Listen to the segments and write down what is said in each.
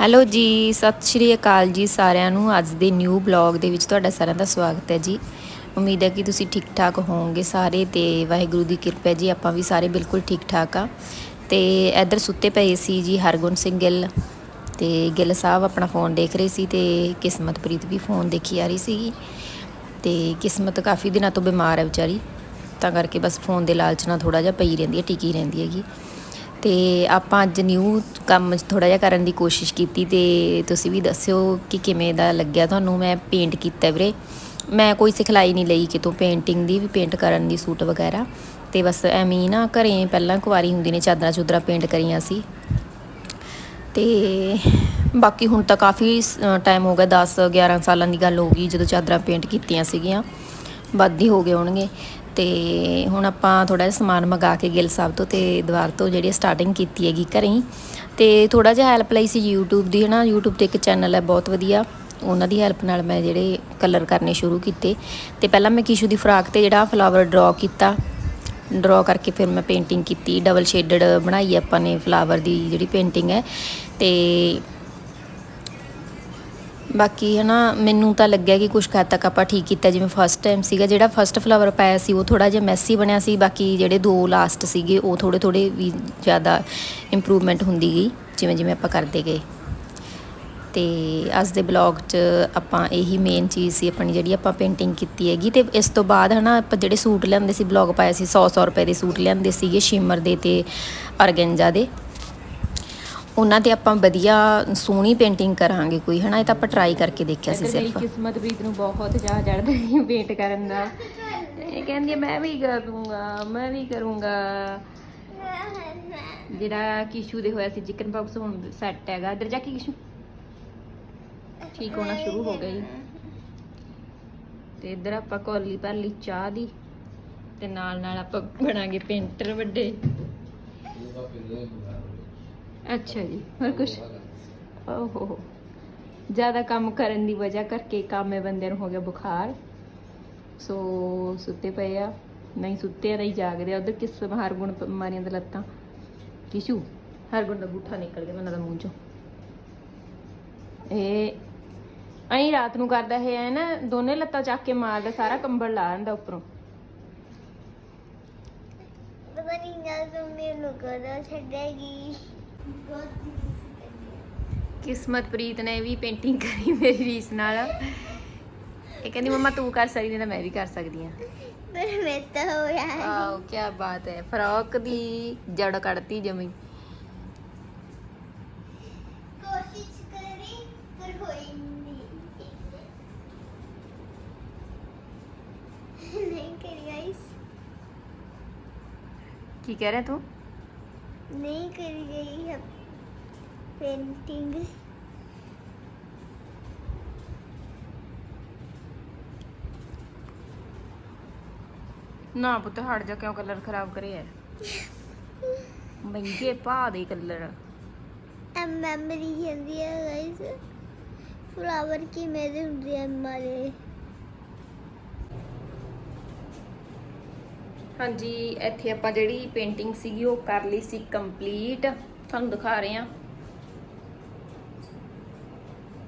Hello ਜੀ, ਸਤਿ ਸ਼੍ਰੀ ਅਕਾਲ ਜੀ ਸਾਰਿਆਂ ਨੂੰ। ਅੱਜ ਦੇ ਨਿਊ ਬਲੌਗ ਦੇ ਵਿੱਚ ਤੁਹਾਡਾ ਸਾਰਿਆਂ ਦਾ ਸਵਾਗਤ ਹੈ ਜੀ। ਉਮੀਦ ਹੈ ਕਿ ਤੁਸੀਂ ਠੀਕ ਠਾਕ ਹੋਵੋਗੇ ਸਾਰੇ ਤੇ ਵਾਹਿਗੁਰੂ ਦੀ ਕਿਰਪਾ ਜੀ, ਆਪਾਂ ਵੀ ਸਾਰੇ ਬਿਲਕੁਲ ਠੀਕ ਠਾਕ ਆ। ਤੇ ਇੱਧਰ ਸੁੱਤੇ ਪਏ ਸੀ ਜੀ ਹਰਗੁਣ ਸਿੰਘ ਗਿੱਲ ਤੇ ਗਿੱਲ ਸਾਹਿਬ ਆਪਣਾ ਫੋਨ ਦੇਖ ਰਹੇ ਸੀ ਤੇ ਕਿਸਮਤਪ੍ਰੀਤ ਵੀ ਫੋਨ ਦੇਖੀ ਆ ਰਹੀ ਸੀਗੀ। ਤੇ ਕਿਸਮਤ ਕਾਫੀ ਦਿਨਾਂ ਤੋਂ ਬਿਮਾਰ ਹੈ ਵਿਚਾਰੀ, ਤਾਂ ਕਰਕੇ ਬਸ ਫੋਨ ਦੇ ਲਾਲਚ ਨਾਲ ਥੋੜਾ ਜਿਹਾ ਪਈ ਰਹਿੰਦੀ ਹੈ, ਟਿਕੀ ਰਹਿੰਦੀ ਹੈਗੀ। ਤੇ ਆਪਾਂ ਅੱਜ ਨਿਊ ਕੰਮ ਥੋੜਾ ਜਿਹਾ ਕਰਨ ਦੀ ਕੋਸ਼ਿਸ਼ ਕੀਤੀ ਤੇ ਤੁਸੀਂ ਵੀ ਦੱਸਿਓ ਕਿ ਕਿਵੇਂ ਦਾ ਲੱਗਿਆ ਤੁਹਾਨੂੰ? ਮੈਂ ਪੇਂਟ ਕੀਤਾ ਵੀਰੇ। ਮੈਂ ਕੋਈ ਸਿਖਲਾਈ ਨਹੀਂ ਲਈ ਕਿਤੋਂ ਪੇਂਟਿੰਗ ਦੀ, ਵੀ ਪੇਂਟ ਕਰਨ ਦੀ ਸੂਟ ਵਗੈਰਾ। ਤੇ ਬਸ ਐਵੇਂ ਹੀ ਨਾ ਘਰੇ ਪਹਿਲਾਂ ਕੁਵਾਰੀ ਹੁੰਦੀ ਨੇ, ਚਾਦਰਾਂ ਚੁਦਰਾਂ ਪੇਂਟ ਕਰੀਆਂ ਸੀ। ਤੇ ਬਾਕੀ ਹੁਣ ਤਾਂ ਕਾਫੀ ਟਾਈਮ ਹੋ ਗਿਆ 10 11 ਸਾਲਾਂ ਦੀ ਗੱਲ ਹੋ ਗਈ ਜਦੋਂ ਚਾਦਰਾਂ ਪੇਂਟ ਕੀਤੀਆਂ ਸੀਗੀਆਂ। ਵੱਧ ਹੀ ਹੋ ਗਏ ਹੋਣਗੇ। ਤੇ ਹੁਣ ਆਪਾਂ ਥੋੜਾ ਜਿਹਾ ਸਮਾਨ ਮੰਗਾ ਕੇ ਗਿੱਲ ਸਾਹਿਬ ਤੋਂ ਤੇ ਦੁਆਰ ਤੋਂ ਜਿਹੜੀ ਸਟਾਰਟਿੰਗ ਕੀਤੀ ਹੈਗੀ ਘਰੇ ਹੀ। ਤੇ ਥੋੜਾ ਜਿਹਾ ਹੈਲਪ ਲਈ ਸੀ YouTube ਦੀ, ਹਨਾ? YouTube ਤੇ ਇੱਕ ਚੈਨਲ ਹੈ, ਬਹੁਤ ਵਧੀਆ। ਉਹਨਾਂ ਦੀ ਹੈਲਪ ਨਾਲ ਮੈਂ ਜਿਹੜੇ ਕਲਰ ਕਰਨੇ ਸ਼ੁਰੂ ਕੀਤੇ। ਤੇ ਪਹਿਲਾਂ ਮੈਂ ਕਿਸ਼ੂ ਦੀ ਫਰਾਕ ਤੇ ਜਿਹੜਾ ਫਲਾਵਰ ਡਰਾ ਕੀਤਾ। ਡਰਾ ਕਰਕੇ ਫਿਰ ਮੈਂ ਪੇਂਟਿੰਗ ਕੀਤੀ। ਡਬਲ ਸ਼ੇਡਡ ਬਣਾਈ ਆਪਾਂ ਨੇ ਫਲਾਵਰ ਦੀ ਜਿਹੜੀ ਪੇਂਟਿੰਗ ਹੈ। ਤੇ ਬਾਕੀ ਹਨਾ, ਮੈਨੂੰ ਤਾਂ ਲੱਗਿਆ ਕਿ ਕੁਝ ਹੱਦ ਤੱਕ ਆਪਾਂ ਠੀਕ ਕੀਤਾ। ਜਿਵੇਂ ਫਸਟ ਟਾਈਮ ਸੀਗਾ, ਜਿਹੜਾ ਫਸਟ ਫਲਾਵਰ ਪਾਇਆ ਸੀ, ਉਹ ਥੋੜਾ ਜਿਹਾ ਮੈਸੀ ਬਣਿਆ ਸੀ। ਬਾਕੀ ਜਿਹੜੇ ਦੋ ਲਾਸਟ ਸੀਗੇ, ਉਹ ਥੋੜੇ ਥੋੜੇ ਵੀ ਜ਼ਿਆਦਾ ਇੰਪਰੂਵਮੈਂਟ ਹੁੰਦੀ ਗਈ, ਜਿਵੇਂ ਜਿਵੇਂ ਆਪਾਂ ਕਰਦੇ ਗਏ। ਤੇ ਅੱਜ ਦੇ ਬਲੌਗ 'ਚ ਆਪਾਂ ਇਹੀ ਮੇਨ ਚੀਜ਼ ਸੀ, ਆਪਣੀ ਜਿਹੜੀ ਆਪਾਂ ਪੇਂਟਿੰਗ ਕੀਤੀ ਹੈਗੀ। ਤੇ ਇਸ ਤੋਂ ਬਾਅਦ ਹਨਾ, ਆਪਾਂ ਜਿਹੜੇ ਸੂਟ ਲਿਆਂਦੇ ਸੀ ਬਲੌਗ ਪਾਇਆ ਸੀ 100 100 ਰੁਪਏ ਦੇ ਸੂਟ ਲਿਆਂਦੇ ਸੀਗੇ ਸ਼ਿਮਰ ਦੇ ਤੇ ਅਰਗੈਂਜਾ ਦੇ। ਉਹਨਾਂ ਤੇ ਆਪਾਂ ਵਧੀਆ ਸੋਹਣੀ ਪੇਂਟਿੰਗ ਕਰਾਂਗੇ ਕੋਈ ਹਨਾ? ਇਹ ਤਾਂ ਆਪਾਂ ਟਰਾਈ ਕਰਕੇ ਦੇਖਿਆ ਸੀ ਸਿਰਫ। ਕਿਸਮਤ ਪ੍ਰੀਤ ਨੂੰ ਬਹੁਤ ਚਾਹ ਚੜਦਾ ਹੈ ਵੇਟ ਕਰਨ ਦਾ। ਇਹ ਕਹਿੰਦੀ ਹੈ, ਮੈਂ ਵੀ ਕਰੂੰਗਾ ਮੈਂ ਵੀ ਕਰੂੰਗਾ। ਜਿਹੜਾ ਕਿਸ਼ੂ ਦੇ ਹੋਇਆ ਸੀ ਚਿਕਨ ਬਾਕਸ ਹੁਣ ਸੈੱਟ ਹੈਗਾ। ਇੱਧਰ ਜਾ ਕੇ ਕਿਸ਼ੂ। ਠੀਕ ਹੋਣਾ ਸ਼ੁਰੂ ਹੋ ਜੀ। ਤੇ ਇੱਧਰ ਆਪਾਂ ਕੌਲੀ ਭਰ ਲਈ ਚਾਹ ਦੀ ਤੇ ਨਾਲ ਨਾਲ ਆਪਾਂ ਬਣਾਂਗੇ ਪੇਂਟਰ ਵੱਡੇ। ਅੱਛਾ ਜੀ, ਹੋਰ ਕੁਝ ਓਹੋ। ਜ਼ਿਆਦਾ ਕੰਮ ਕਰਨ ਦੀ ਵਜ੍ਹਾ ਕਰਕੇ ਕਾਮੇ ਬੰਦੇ ਨੂੰ ਹੋ ਗਿਆ ਬੁਖਾਰ। ਸੋ ਸੁੱਤੇ ਪਏ ਆ। ਨਹੀਂ ਸੁੱਤੇ ਆ, ਨਹੀਂ ਜਾਗਦੇ ਆ। ਉਧਰ ਕਿਸ ਹਰਗੁਣ ਪ- ਦੇ ਲੱਤਾਂ। ਕਿਸ਼ੂ ਹਰਗੁਣ ਦਾ ਬੂਠਾ ਨਿਕਲ ਗਿਆ ਮੈਨੂੰ ਦਾ ਮੂੰਹ ਚੋਂ। ਇਹ ਅਹੀਂ ਰਾਤ ਨੂੰ ਕਰਦਾ ਇਹ ਐ ਨਾ, ਦੋਨੇ ਲੱਤਾਂ ਚੱਕ ਕੇ ਮਾਰਦਾ, ਸਾਰਾ ਕੰਬਲ ਲਾ ਦਿੰਦਾ ਉੱਪਰੋਂ। ਪਤਾ ਨਹੀਂ ਨਾ ਤੂੰ ਮੈਨੂੰ ਕਦੋਂ ਛੱਡੇਗੀ। ਕਿਸਮਤ ਪ੍ਰੀਤ ਨੇ ਵੀ ਪੇਂਟਿੰਗ ਕਰੀ ਮੇਰੀ ਰੀਸ ਨਾਲ। ਇਹ ਕਹਿੰਦੀ ਮੰਮਾ ਤੂੰ ਕਰ ਸਕਦੀ ਤਾਂ ਮੈਂ ਵੀ ਕਰ ਸਕਦੀ ਹਾਂ ਪਰ ਮੈਂ ਤਾਂ ਹੋਇਆ ਆਓ ਕੀ ਬਾਤ ਹੈ। ਫਰੋਕ ਦੀ ਜੜ ਕੱਢਤੀ ਜਮੀ। ਕੋਸ਼ਿਸ਼ ਕਰੀ ਪਰ ਹੋਈ ਨਹੀਂ ਨਹੀਂ ਕਰੀ ਗਾਇਸ ਕੀ ਕਹਿ ਰਿਹਾ ਤੂੰ? ਨਹੀਂ ਕਰੀ ਗਈ ਹੈ। ਪੇਂਟਿੰਗ। ਨਾ ਪੁੱਤ ਹਟ ਜਾ ਕਿਉਂ ਕਲਰ ਖਰਾਬ ਕਰਿਆ ਮਹਿੰਗੇ ਪਾ ਦੇ ਕਲਰ। ਐਮ ਮੈਮਰੀ ਹੁੰਦੀ ਹੈ ਗਾਇਸ ਫਲਾਵਰ ਕੀ ਮੇਰੇ ਹੁੰਦੇ ਆ ਮਾਰੇ? ਹਾਂਜੀ, ਇੱਥੇ ਆਪਾਂ ਜਿਹੜੀ ਪੇਂਟਿੰਗ ਸੀਗੀ, ਉਹ ਕਰ ਲਈ ਸੀ ਕੰਪਲੀਟ ਤੁਹਾਨੂੰ ਦਿਖਾ ਰਹੇ ਹਾਂ।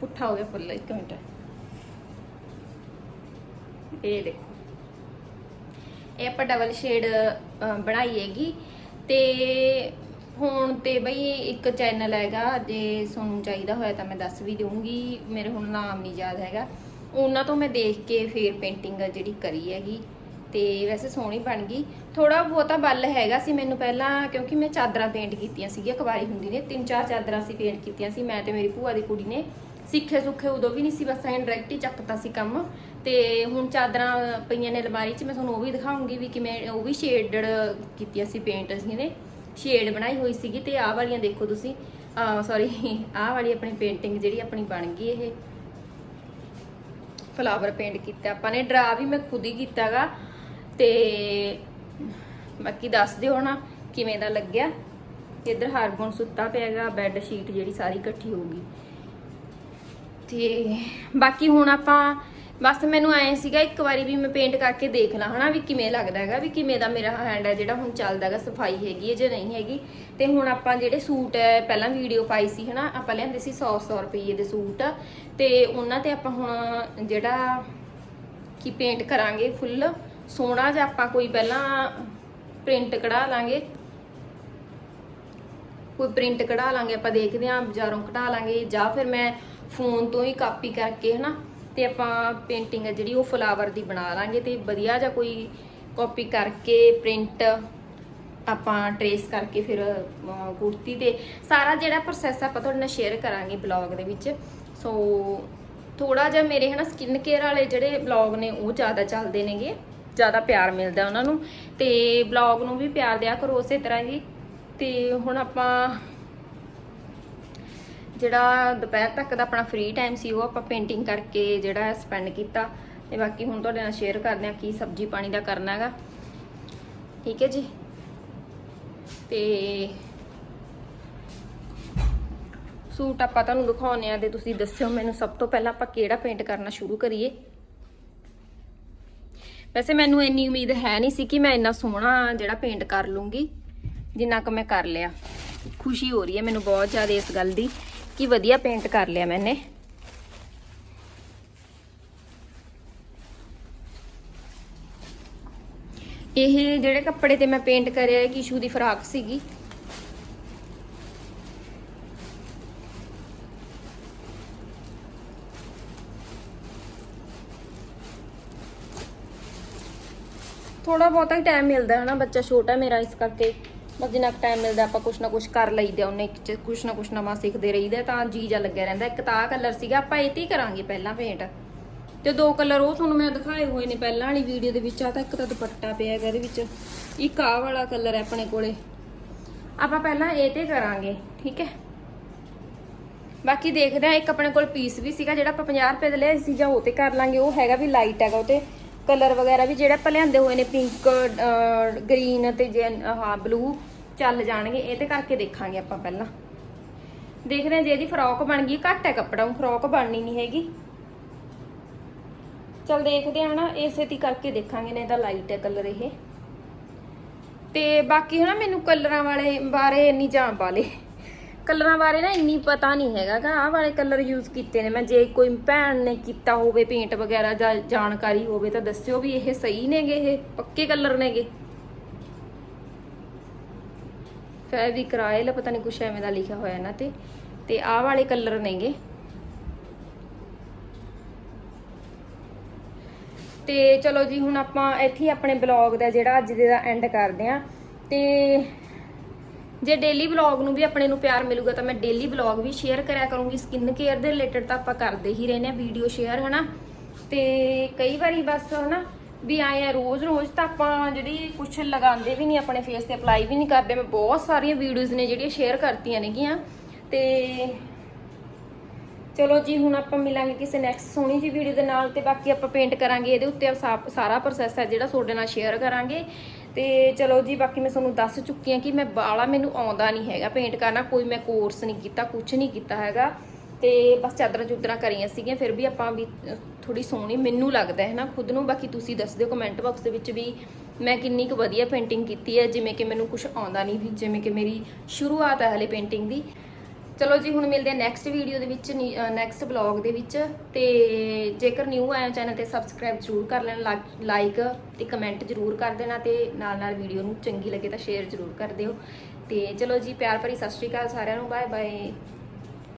ਪੁੱਠਾ ਹੋ ਗਿਆ ਫੁੱਲ, ਇੱਕ ਮਿੰਟ। ਇਹ ਦੇਖੋ। ਇਹ ਆਪਾਂ ਡਬਲ ਸ਼ੇਡ ਬਣਾਈ ਹੈਗੀ। ਤੇ ਹੁਣ ਤੇ ਬਈ ਇੱਕ ਚੈਨਲ ਹੈਗਾ, ਜੇ ਤੁਹਾਨੂੰ ਚਾਹੀਦਾ ਹੋਇਆ ਤਾਂ ਮੈਂ ਦੱਸ ਵੀ ਦਊਂਗੀ। ਮੇਰੇ ਹੁਣ ਨਾਮ ਨਹੀਂ ਯਾਦ ਹੈਗਾ। ਉਹਨਾਂ ਤੋਂ ਮੈਂ ਦੇਖ ਕੇ ਫੇਰ ਪੇਂਟਿੰਗ ਜਿਹੜੀ ਕਰੀ ਹੈਗੀ। ਤੇ ਵੈਸੇ ਸੋਹਣੀ ਬਣ ਗਈ। ਥੋੜਾ ਬਹੁਤਾ ਬੱਲ ਹੈਗਾ ਸੀ ਮੈਨੂੰ ਪਹਿਲਾਂ, ਕਿਉਂਕਿ ਮੈਂ ਚਾਦਰਾਂ ਪੇਂਟ ਕੀਤੀਆਂ ਸੀਗੀਆਂ ਕਵਾਰੀ ਹੁੰਦੀ ਨੇ। ਤਿੰਨ ਚਾਰ ਚਾਦਰਾਂ ਸੀ ਪੇਂਟ ਕੀਤੀਆਂ ਸੀ ਮੈਂ ਤੇ ਮੇਰੀ ਭੂਆ ਦੀ ਕੁੜੀ ਨੇ। ਸਿੱਖੇ ਸੁੱਖੇ ਉਦੋਂ ਵੀ ਨਹੀਂ ਸੀ, ਬਸ ਐਂ ਡਾਇਰੈਕਟ ਹੀ ਚੱਕਤਾ ਸੀ ਕੰਮ। ਤੇ ਹੁਣ ਚਾਦਰਾਂ ਪਈਆਂ ਨੇ ਅਲਮਾਰੀ 'ਚ, ਮੈਂ ਤੁਹਾਨੂੰ ਉਹ ਵੀ ਦਿਖਾਉਂਗੀ ਵੀ ਕਿਵੇਂ, ਉਹ ਵੀ ਸ਼ੇਡਡ ਕੀਤੀਆਂ ਸੀ ਪੇਂਟ ਅਸੀਂ ਨੇ ਸ਼ੇਡ ਬਣਾਈ ਹੋਈ ਸੀਗੀ ਤੇ ਆਹ ਵਾਲੀਆਂ ਦੇਖੋ ਤੁਸੀਂ। ਸੌਰੀ ਆਹ ਵਾਲੀ ਆਪਣੀ ਪੇਂਟਿੰਗ ਜਿਹੜੀ ਆਪਣੀ ਬਣ ਗਈ ਇਹ। ਫਲਾਵਰ ਪੇਂਟ ਕੀਤਾ ਆਪਾਂ ਨੇ। ਡਰਾ ਵੀ ਮੈਂ ਖੁਦ ਹੀ ਕੀਤਾਗਾ। ਤੇ ਬਾਕੀ ਦੱਸ ਦਿਓ ਨਾ ਕਿਵੇਂ ਦਾ ਲੱਗਿਆ। ਇੱਧਰ ਹਰਗੁਣ ਸੁੱਤਾ ਪਿਆਗਾ ਬੈੱਡ ਸ਼ੀਟ ਜਿਹੜੀ ਸਾਰੀ ਇਕੱਠੀ ਹੋ ਗਈ। ਤੇ ਬਾਕੀ ਹੁਣ ਆਪਾਂ ਬਸ ਮੈਨੂੰ ਐ ਸੀਗਾ, ਇੱਕ ਵਾਰੀ ਵੀ ਮੈਂ ਪੇਂਟ ਕਰਕੇ ਦੇਖ ਲਾਂ ਹਨਾ, ਵੀ ਕਿਵੇਂ ਲੱਗਦਾ ਹੈਗਾ, ਵੀ ਕਿਵੇਂ ਦਾ ਮੇਰਾ ਹੈਂਡ ਹੈ ਜਿਹੜਾ ਹੁਣ ਚੱਲਦਾ ਹੈਗਾ, ਸਫ਼ਾਈ ਹੈਗੀ ਹੈ ਜਾਂ ਨਹੀਂ ਹੈਗੀ। ਤੇ ਹੁਣ ਆਪਾਂ ਜਿਹੜੇ ਸੂਟ ਹੈ, ਪਹਿਲਾਂ ਵੀਡੀਓ ਪਾਈ ਸੀ ਹਨਾ, ਆਪਾਂ ਲਿਆਂਦੇ ਸੀ 100 100 ਰੁਪਏ ਦੇ ਸੂਟ। ਤੇ ਉਹਨਾਂ ਤੇ ਆਪਾਂ ਹੁਣ ਜਿਹੜਾ ਕੀ ਪੇਂਟ ਕਰਾਂਗੇ, ਫੁੱਲ ਸੋਹਣਾ ਜਿਹਾ ਆਪਾਂ ਕੋਈ ਪਹਿਲਾਂ ਪ੍ਰਿੰਟ ਕਢਾ ਲਾਂਗੇ। ਕੋਈ ਪ੍ਰਿੰਟ ਕਢਾ ਲਾਂਗੇ ਆਪਾਂ ਦੇਖਦੇ ਆਂ ਬਾਜ਼ਾਰੋਂ ਕਢਾ ਲਾਂਗੇ ਜਾਂ ਫਿਰ ਮੈਂ ਫੋਨ ਤੋਂ ਹੀ ਕਾਪੀ ਕਰਕੇ ਹਨਾ ਤੇ ਆਪਾਂ ਪੇਂਟਿੰਗ ਹੈ ਜਿਹੜੀ ਉਹ ਫਲਾਵਰ ਦੀ ਬਣਾ ਲਾਂਗੇ ਤੇ ਵਧੀਆ ਜਿਹਾ ਕੋਈ ਕਾਪੀ ਕਰਕੇ ਪ੍ਰਿੰਟ ਆਪਾਂ ਟਰੇਸ ਕਰਕੇ ਫਿਰ ਅਹ, ਕੁੜਤੀ ਤੇ ਸਾਰਾ ਜਿਹੜਾ ਪ੍ਰੋਸੈਸ ਆਪਾਂ ਤੁਹਾਡੇ ਨਾਲ ਸ਼ੇਅਰ ਕਰਾਂਗੇ ਬਲੌਗ ਦੇ ਵਿੱਚ। ਸੋ ਥੋੜਾ ਜਿਹਾ ਮੇਰੇ ਹਨਾ ਸਕਿਨ ਕੇਅਰ ਵਾਲੇ ਜਿਹੜੇ ਬਲੌਗ ਨੇ ਉਹ ਜ਼ਿਆਦਾ ਚੱਲਦੇ ਨੇਗੇ। ਜ਼ਿਆਦਾ ਪਿਆਰ ਮਿਲਦਾ ਉਹਨਾਂ ਨੂੰ ਤੇ ਬਲੌਗ ਨੂੰ ਵੀ ਪਿਆਰ ਦਿਆ ਕਰੋ ਉਸੇ ਤਰ੍ਹਾਂ ਹੀ। ਤੇ ਹੁਣ ਆਪਾਂ ਜਿਹੜਾ ਦੁਪਹਿਰ ਤੱਕ ਦਾ ਆਪਣਾ ਫ੍ਰੀ ਟਾਈਮ ਸੀ, ਉਹ ਆਪਾਂ ਪੇਂਟਿੰਗ ਕਰਕੇ ਜਿਹੜਾ ਸਪੈਂਡ ਕੀਤਾ। ਤੇ ਬਾਕੀ ਹੁਣ ਤੁਹਾਡੇ ਨਾਲ ਸ਼ੇਅਰ ਕਰਦੇ ਹਾਂ ਕੀ ਸਬਜ਼ੀ ਪਾਣੀ ਦਾ ਕਰਨਾ ਹੈਗਾ। ਠੀਕ ਹੈ ਜੀ? ਤੇ ਸੂਟ ਆਪਾਂ ਤੁਹਾਨੂੰ ਦਿਖਾਉਣੇ ਆ ਤੇ ਤੁਸੀਂ ਦੱਸਿਓ ਮੈਨੂੰ ਸਭ ਤੋਂ ਪਹਿਲਾਂ ਆਪਾਂ ਕਿਹੜਾ ਪੇਂਟ ਕਰਨਾ ਸ਼ੁਰੂ ਕਰੀਏ। ਵੈਸੇ ਮੈਨੂੰ ਇੰਨੀ ਉਮੀਦ ਹੈ ਨਹੀਂ ਸੀ ਕਿ ਮੈਂ ਇੰਨਾ ਸੋਹਣਾ ਜਿਹੜਾ ਪੇਂਟ ਕਰ ਲੂੰਗੀ, ਜਿੰਨਾ ਕੁ ਮੈਂ ਕਰ ਲਿਆ। ਖੁਸ਼ੀ ਹੋ ਰਹੀ ਹੈ ਮੈਨੂੰ ਬਹੁਤ ਜ਼ਿਆਦਾ ਇਸ ਗੱਲ ਦੀ ਕਿ ਵਧੀਆ ਪੇਂਟ ਕਰ ਲਿਆ ਮੈਨੇ। ਇਹ ਜਿਹੜੇ ਕੱਪੜੇ ਤੇ ਮੈਂ ਪੇਂਟ ਕਰਿਆ, ਇਹ ਕਿਸ਼ੂ ਦੀ ਫਰਾਕ ਸੀਗੀ। ਥੋੜਾ ਬਹੁਤਾ ਹੀ ਟਾਈਮ ਮਿਲਦਾ ਹੈ ਨਾ, ਬੱਚਾ ਛੋਟਾ ਮੇਰਾ, ਇਸ ਕਰਕੇ ਬਸ ਜਿੰਨਾ ਕੁ ਟਾਈਮ ਮਿਲਦਾ ਆਪਾਂ ਕੁਛ ਨਾ ਕੁਛ ਕਰ ਲਈਦਾ, ਉਹਨੇ ਚ ਕੁਛ ਨਾ ਕੁਛ ਨਵਾਂ ਸਿੱਖਦੇ ਰਹੀਦਾ ਤਾਂ ਜੀ ਜਾ ਲੱਗਿਆ ਰਹਿੰਦਾ ਇੱਕ ਤਾਂ ਕਲਰ ਸੀਗਾ, ਆਪਾਂ ਇਹ ਤੇ ਹੀ ਕਰਾਂਗੇ ਪਹਿਲਾਂ ਪੇਂਟ ਤੇ ਦੋ ਕਲਰ ਉਹ ਤੁਹਾਨੂੰ ਮੈਂ ਦਿਖਾਏ ਹੋਏ ਨੇ ਪਹਿਲਾਂ ਵਾਲੀ ਵੀਡੀਓ ਦੇ ਵਿੱਚ ਆ ਤਾਂ ਇੱਕ ਤਾਂ ਦੁਪੱਟਾ ਪਿਆ ਹੈਗਾ ਇਹਦੇ ਵਿੱਚ, ਇੱਕ ਆਹ ਵਾਲਾ ਕਲਰ ਹੈ ਆਪਣੇ ਕੋਲੇ। ਆਪਾਂ ਪਹਿਲਾਂ ਇਹ ਤੇ ਕਰਾਂਗੇ, ਠੀਕ ਹੈ? ਬਾਕੀ ਦੇਖਦੇ ਆ ਇੱਕ ਆਪਣੇ ਕੋਲ ਪੀਸ ਵੀ ਸੀਗਾ, ਜਿਹੜਾ ਆਪਾਂ 50 ਰੁਪਏ ਦੇ ਲਿਆ ਸੀ ਜਾਂ ਉਹ ਤੇ ਕਰ ਲਾਂਗੇ, ਉਹ ਹੈਗਾ ਵੀ ਲਾਈਟ ਹੈਗਾ, ਉਹ ਤੇ ਕਲਰ ਵਗੈਰਾ ਵੀ ਜਿਹੜੇ ਆਪਾਂ ਲਿਆਂਦੇ ਹੋਏ ਨੇ ਪਿੰਕ ਗ੍ਰੀਨ ਤੇ ਜੇ ਹਾਂ ਬਲੂ ਚੱਲ ਜਾਣਗੇ। ਇਹ ਤੇ ਕਰਕੇ ਦੇਖਾਂਗੇ ਆਪਾਂ ਪਹਿਲਾਂ। ਦੇਖਦੇ ਹਾਂ ਜੇ ਇਹਦੀ ਫਰੋਕ ਬਣ ਗਈ ਘੱਟ ਹੈ ਕੱਪੜਾ ਉਹ ਫਰੋਕ ਬਣਨੀ ਨਹੀਂ ਹੈਗੀ। ਚਲ ਦੇਖਦੇ ਹਾਂ ਨਾ, ਇਸੇ ਤੀ ਕਰਕੇ ਦੇਖਾਂਗੇ ਨੇ ਇਹਦਾ ਲਾਈਟ ਹੈ ਕਲਰ ਇਹ। ਤੇ ਬਾਕੀ ਹਨਾ, ਮੈਨੂੰ ਕਲਰਾਂ ਵਾਲੇ ਬਾਰੇ ਇੰਨੀ ਜਾਣ ਵਾਲੇ ਕਲਰਾਂ ਬਾਰੇ ਨਾ ਇੰਨੀ ਪਤਾ ਨਹੀਂ ਹੈਗਾ ਕਿ ਆਹ ਵਾਲੇ ਕਲਰ ਯੂਜ਼ ਕੀਤੇ ਨੇ। ਮੈਂ ਜੇ ਕੋਈ ਭੈਣ ਨੇ ਕੀਤਾ ਹੋਵੇ ਪੇਂਟ ਵਗੈਰਾ ਜਾਂ ਜਾਣਕਾਰੀ ਹੋਵੇ ਤਾਂ ਦੱਸਿਓ ਵੀ ਇਹ ਸਹੀ ਨੇਗੇ, ਇਹ ਪੱਕੇ ਕਲਰ ਨੇਗੇ। ਫੈਵਿਕਰਾਇਲ ਪਤਾ ਨਹੀਂ ਕੁਛ ਐਵੇਂ ਦਾ ਲਿਖਿਆ ਹੋਇਆ ਇਹਨਾਂ ਤੇ। ਤੇ ਆਹ ਵਾਲੇ ਕਲਰ ਨੇਗੇ। ਤੇ ਚਲੋ ਜੀ, ਹੁਣ ਆਪਾਂ ਇੱਥੇ ਆਪਣੇ ਬਲੌਗ ਦਾ ਜਿਹੜਾ ਅੱਜ ਦੇ ਦਾ ਐਂਡ ਕਰਦੇ ਆਂ ਤੇ ਜੇ ਡੇਲੀ ਬਲੌਗ ਨੂੰ ਵੀ ਆਪਣੇ ਨੂੰ ਪਿਆਰ ਮਿਲੂਗਾ ਤਾਂ ਮੈਂ ਡੇਲੀ ਬਲੌਗ ਵੀ ਸ਼ੇਅਰ ਕਰਿਆ ਕਰੂੰਗੀ। ਸਕਿਨ ਕੇਅਰ ਦੇ ਰਿਲੇਟਡ ਤਾਂ ਆਪਾਂ ਕਰਦੇ ਹੀ ਰਹਿੰਦੇ ਆ ਵੀਡੀਓ ਸ਼ੇਅਰ ਹਨਾ? ਤੇ ਕਈ ਵਾਰੀ ਬਸ, ਹਨਾ, ਵੀ ਆਏ ਆ ਰੋਜ਼ ਰੋਜ਼ ਤਾਂ ਆਪਾਂ ਜਿਹੜੀ ਕੁਝ ਲਗਾਉਂਦੇ ਵੀ ਨਹੀਂ, ਆਪਣੇ ਫੇਸ ਤੇ ਅਪਲਾਈ ਵੀ ਨਹੀਂ ਕਰਦੇ। ਮੈਂ ਬਹੁਤ ਸਾਰੀਆਂ ਵੀਡੀਓਜ਼ ਨੇ ਜਿਹੜੀਆਂ ਸ਼ੇਅਰ ਕਰਤੀਆਂ ਨੇਗੀਆਂ। ਤੇ ਚਲੋ ਜੀ, ਹੁਣ ਆਪਾਂ ਮਿਲਾਂਗੇ ਕਿਸੇ ਨੈਕਸਟ ਸੋਹਣੀ ਜੀ ਵੀਡੀਓ ਦੇ ਨਾਲ ਤੇ ਬਾਕੀ ਆਪਾਂ ਪੇਂਟ ਕਰਾਂਗੇ। ਇਹਦੇ ਉੱਤੇ ਸਾ- ਸਾਰਾ ਪ੍ਰੋਸੈਸ ਹੈ ਜਿਹੜਾ ਤੁਹਾਡੇ ਨਾਲ ਸ਼ੇਅਰ ਕਰਾਂਗੇ। ਤੇ ਚਲੋ ਜੀ, ਬਾਕੀ ਮੈਂ ਤੁਹਾਨੂੰ ਦੱਸ ਚੁੱਕੀ ਹਾਂ ਕਿ ਮੈਂ ਬਾਲਾ ਮੈਨੂੰ ਆਉਂਦਾ ਨਹੀਂ ਹੈਗਾ ਪੇਂਟ ਕਰਨਾ, ਕੋਈ ਮੈਂ ਕੋਰਸ ਨਹੀਂ ਕੀਤਾ ਕੁਝ ਨਹੀਂ ਕੀਤਾ ਹੈਗਾ। ਤੇ ਬਸ ਚਾਦਰਾਂ ਚੁਦਰਾਂ ਕਰੀਆਂ ਸੀਗੀਆਂ, ਫਿਰ ਵੀ ਆਪਾਂ ਵੀ ਥੋੜੀ ਸੋਹਣੀ ਮੈਨੂੰ ਲੱਗਦਾ ਹੈ ਨਾ ਖੁਦ ਨੂੰ। ਬਾਕੀ ਤੁਸੀਂ ਦੱਸ ਦਿਓ ਕਮੈਂਟ ਬਾਕਸ ਦੇ ਵਿੱਚ ਵੀ ਮੈਂ ਕਿੰਨੀ ਕੁ ਵਧੀਆ ਪੇਂਟਿੰਗ ਕੀਤੀ ਹੈ, ਜਿਵੇਂ ਕਿ ਮੈਨੂੰ ਕੁਝ ਆਉਂਦਾ ਨਹੀਂ ਵੀ, ਜਿਵੇਂ ਕਿ ਮੇਰੀ ਸ਼ੁਰੂਆਤ ਹੈ ਹਲੇ ਪੇਂਟਿੰਗ ਦੀ। ਚਲੋ ਜੀ, ਹੁਣ ਮਿਲਦੇ ਆ ਨੈਕਸਟ ਵੀਡੀਓ ਦੇ ਵਿੱਚ ਨੈਕਸਟ ਬਲੌਗ ਦੇ ਵਿੱਚ। ਤੇ ਜੇਕਰ ਨਿਊ ਆਇਆ ਚੈਨਲ ਤੇ ਸਬਸਕ੍ਰਾਈਬ ਜ਼ਰੂਰ ਕਰ ਲੈਣਾ ਲਾਈਕ ਤੇ ਕਮੈਂਟ ਜ਼ਰੂਰ ਕਰ ਦੇਣਾ ਤੇ ਨਾਲ ਨਾਲ ਵੀਡੀਓ ਨੂੰ ਚੰਗੀ ਲੱਗੇ ਤਾਂ ਸ਼ੇਅਰ ਜ਼ਰੂਰ ਕਰ ਦਿਓ। ਤੇ ਚਲੋ ਜੀ, ਪਿਆਰ ਭਰੀ ਸਤਿ ਸ਼੍ਰੀ ਅਕਾਲ ਸਾਰਿਆਂ ਨੂੰ ਬਾਏ ਬਾਏ